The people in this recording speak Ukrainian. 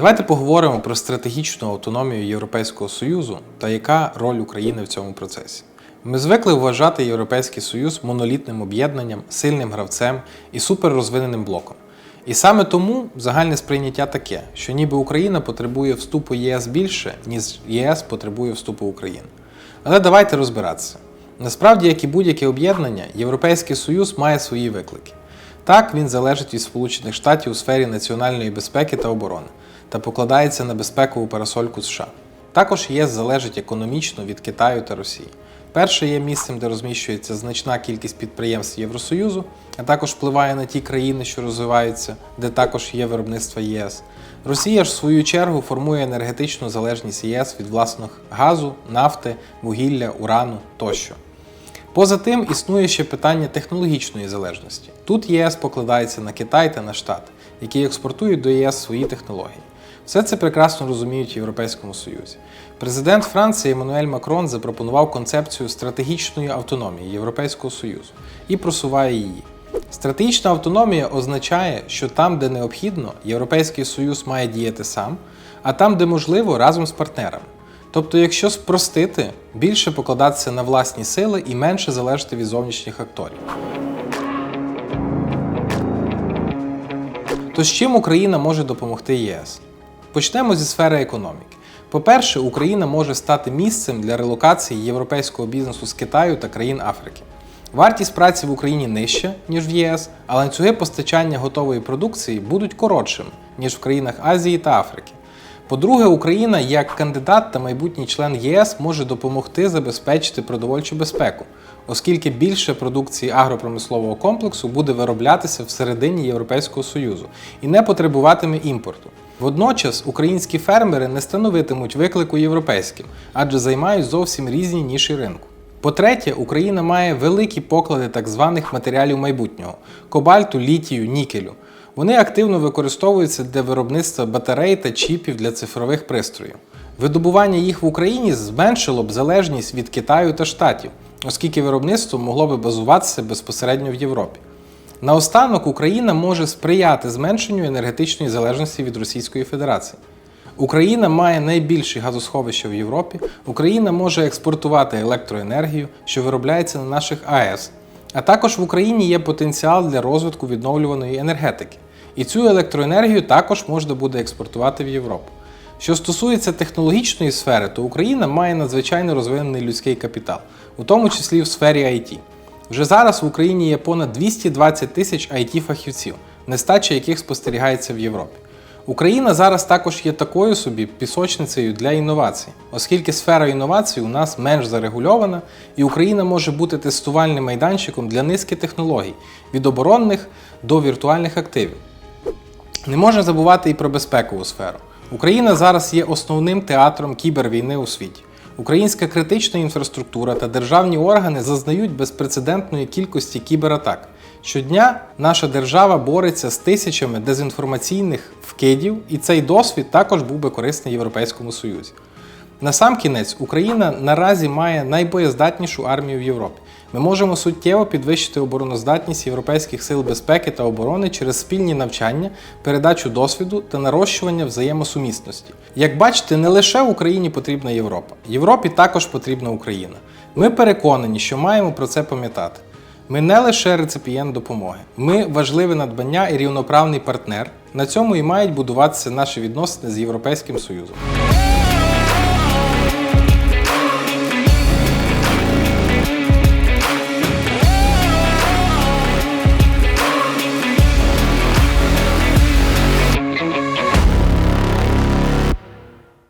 Давайте поговоримо про стратегічну автономію Європейського Союзу та яка роль України в цьому процесі. Ми звикли вважати Європейський Союз монолітним об'єднанням, сильним гравцем і суперрозвиненим блоком. І саме тому загальне сприйняття таке, що ніби Україна потребує вступу ЄС більше, ніж ЄС потребує вступу України. Але давайте розбиратися. Насправді, як і будь-яке об'єднання, Європейський Союз має свої виклики. Так, він залежить від Сполучених Штатів у сфері національної безпеки та оборони та покладається на безпекову парасольку США. Також ЄС залежить економічно від Китаю та Росії. Перше є місцем, де розміщується значна кількість підприємств Євросоюзу, а також впливає на ті країни, що розвиваються, де також є виробництво ЄС. Росія ж в свою чергу формує енергетичну залежність ЄС від власних газу, нафти, вугілля, урану тощо. Поза тим існує ще питання технологічної залежності. Тут ЄС покладається на Китай та на Штати, які експортують до ЄС свої технології. Все це прекрасно розуміють в Європейському Союзі. Президент Франції Еммануель Макрон запропонував концепцію стратегічної автономії Європейського Союзу і просуває її. Стратегічна автономія означає, що там, де необхідно, Європейський Союз має діяти сам, а там, де можливо, разом з партнерами. Тобто, якщо спростити, більше покладатися на власні сили і менше залежати від зовнішніх акторів. То з чим Україна може допомогти ЄС? Почнемо зі сфери економіки. По-перше, Україна може стати місцем для релокації європейського бізнесу з Китаю та країн Африки. Вартість праці в Україні нижча, ніж в ЄС, а ланцюги постачання готової продукції будуть коротшими, ніж в країнах Азії та Африки. По-друге, Україна як кандидат та майбутній член ЄС може допомогти забезпечити продовольчу безпеку, оскільки більше продукції агропромислового комплексу буде вироблятися всередині Європейського Союзу і не потребуватиме імпорту. Водночас українські фермери не становитимуть виклику європейським, адже займають зовсім різні ніші ринку. По-третє, Україна має великі поклади так званих матеріалів майбутнього кобальту, літію, нікелю. Вони активно використовуються для виробництва батарей та чіпів для цифрових пристроїв. Видобування їх в Україні зменшило б залежність від Китаю та Штатів, оскільки виробництво могло би базуватися безпосередньо в Європі. Наостанок Україна може сприяти зменшенню енергетичної залежності від Російської Федерації. Україна має найбільші газосховища в Європі. Україна може експортувати електроенергію, що виробляється на наших АЕС. А також в Україні є потенціал для розвитку відновлюваної енергетики. І цю електроенергію також можна буде експортувати в Європу. Що стосується технологічної сфери, то Україна має надзвичайно розвинений людський капітал, у тому числі в сфері IT. Вже зараз в Україні є понад 220 тисяч it фахівців нестача яких спостерігається в Європі. Україна зараз також є такою собі пісочницею для інновацій, оскільки сфера інновацій у нас менш зарегульована, і Україна може бути тестувальним майданчиком для низки технологій від оборонних до віртуальних активів. Не можна забувати і про безпекову сферу. Україна зараз є основним театром кібервійни у світі. Українська критична інфраструктура та державні органи зазнають безпрецедентної кількості кібератак. Щодня наша держава бореться з тисячами дезінформаційних вкидів, і цей досвід також був би корисний Європейському Союзі. Насамкінець, Україна наразі має найбоєздатнішу армію в Європі. Ми можемо суттєво підвищити обороноздатність європейських сил безпеки та оборони через спільні навчання, передачу досвіду та нарощування взаємосумісності. Як бачите, не лише Україні потрібна Європа, Європі також потрібна Україна. Ми переконані, що маємо про це пам'ятати. Ми не лише реципієнт допомоги, ми важливе надбання і рівноправний партнер. На цьому і мають будуватися наші відносини з Європейським Союзом.